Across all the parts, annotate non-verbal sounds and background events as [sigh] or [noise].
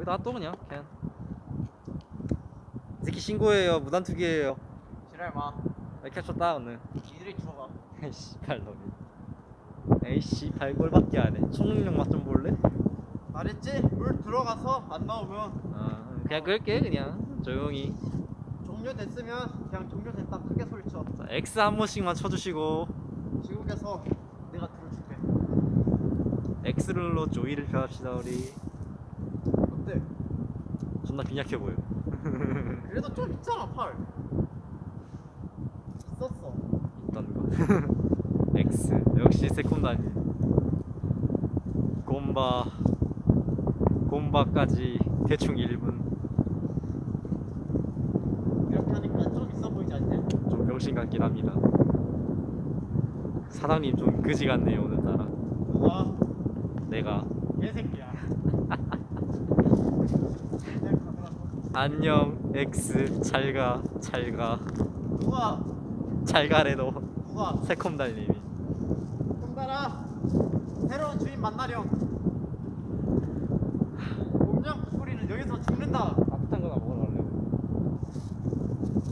거기다 놔둬 그냥 그냥 이 새끼 신고해요 무단투기예요 지랄 마. 이렇게 쳤다 오늘 니들이 들어가. 에이씨 발놈이 [laughs] 에이씨 발골밖에 안해 총력 맛 좀 볼래? 말했지? 물 들어가서 안 나오면 아 그냥 끌게 그냥 조용히 종료됐으면 그냥 종료됐다 크게 소리쳐. 자, X 한 번씩만 쳐주시고 지국에서 내가 들어줄게. X룰로 조이를 펴합시다 우리 어때? 존나 빈약해 보여 [laughs] 그래도 좀 있잖아 팔. 있었어. 거 [laughs] X 역시 세콤다니 곰바 곰바까지 대충 1분 이렇게 하니까 좀 있어 보이지 않냐? 좀 병신 같긴 합니다 사장님 좀 그지 같네요 오늘따라 누가? 내가 개새끼야. [laughs] 안녕 X 잘가 잘가 누가? 잘가래도 누가? 새콤달님이 손달아 새로운 주인 만나렴 공룡 소리는 여기서 죽는다 따뜻한 거나 먹으러 갈래?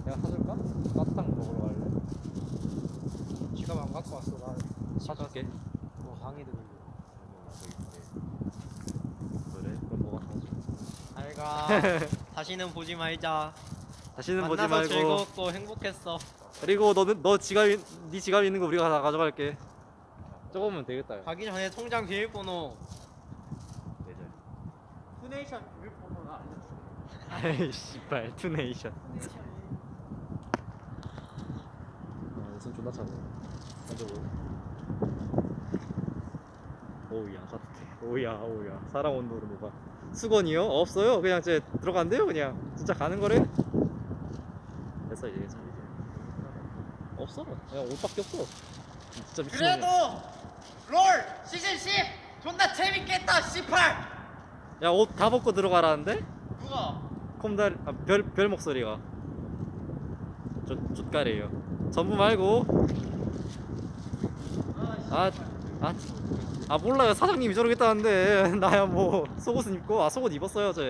내가 사줄까? 따뜻한 거 먹으러 갈래? 지갑 안 갖고 왔어 나 사줄게 뭐 항의 들고 그래? 그럼 뭐가 사줘 잘가 다시는 보지 말자. 다시는 보지 만나서 말고. 즐거웠고 행복했어. 그리고 너는 너 지갑 네 지갑 있는 거 우리가 다 가져갈게. 적으면 되겠다. 야. 가기 전에 통장 비밀번호. 투네이션 비밀번호나 아이 씨발 투네이션. 아 무슨 존나 차네. 가져고 오우야 따뜻해 오우야 오우야. 사람 온도를 녹아 수건이요? 없어요? 그냥 제 들어간대요 그냥. 진짜 가는 거래? 됐어 이제 괜찮아 이제. 없어? 그냥 옷밖에 없어. 진짜 미친놈이야. 그래도 롤 시즌 10 존나 재밌겠다 씨팔. 야옷 다 벗고 들어가라는데? 누가 콤달 아, 별, 별 목소리가. 저 쫓가래요. 전부 말고. 아, 아, 아 몰라요. 사장님이 저러겠다는데. [laughs] 나야 뭐 속옷은 입고? 아 속옷 입었어요 저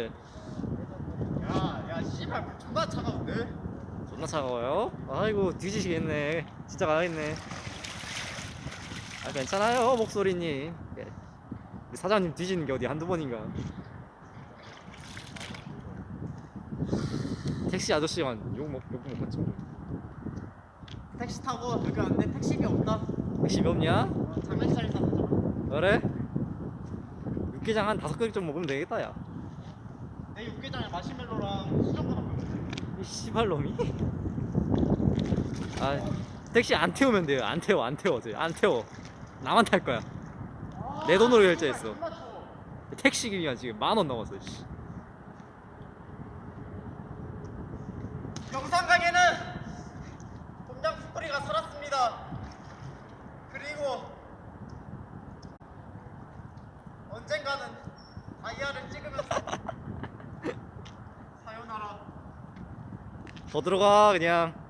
야야 씨발 물 존나 차가운데? 존나 차가워요? 아이고 뒤지시겠네. 진짜 가겠네. 아 괜찮아요 목소리님. 예. 사장님 뒤지는 게 어디 한두 번인가? 택시 아저씨만 욕먹 욕 먹었지 뭐. 택시 타고 왔는데 택시비 없다 몇 없냐? 어, 장난치자리 타자 그래? 육개장 한 다섯 그릇 좀 먹으면 되겠다 야. 내 육개장에 마시멜로랑 수정과가 이 씨발 놈이? 아 택시 안 태우면 돼요. 안 태워, 안 태워, 쟤. 안 태워. 나만 탈 거야. 내 돈으로 결제했어. 택시 기가 지금 만 원 넘었어. 씨. 영상 가게는 곰장 스토리가 살았습니다. 그리고 언젠가는 다이아를 찍으면서 [laughs] 사요나라 더 들어가 그냥.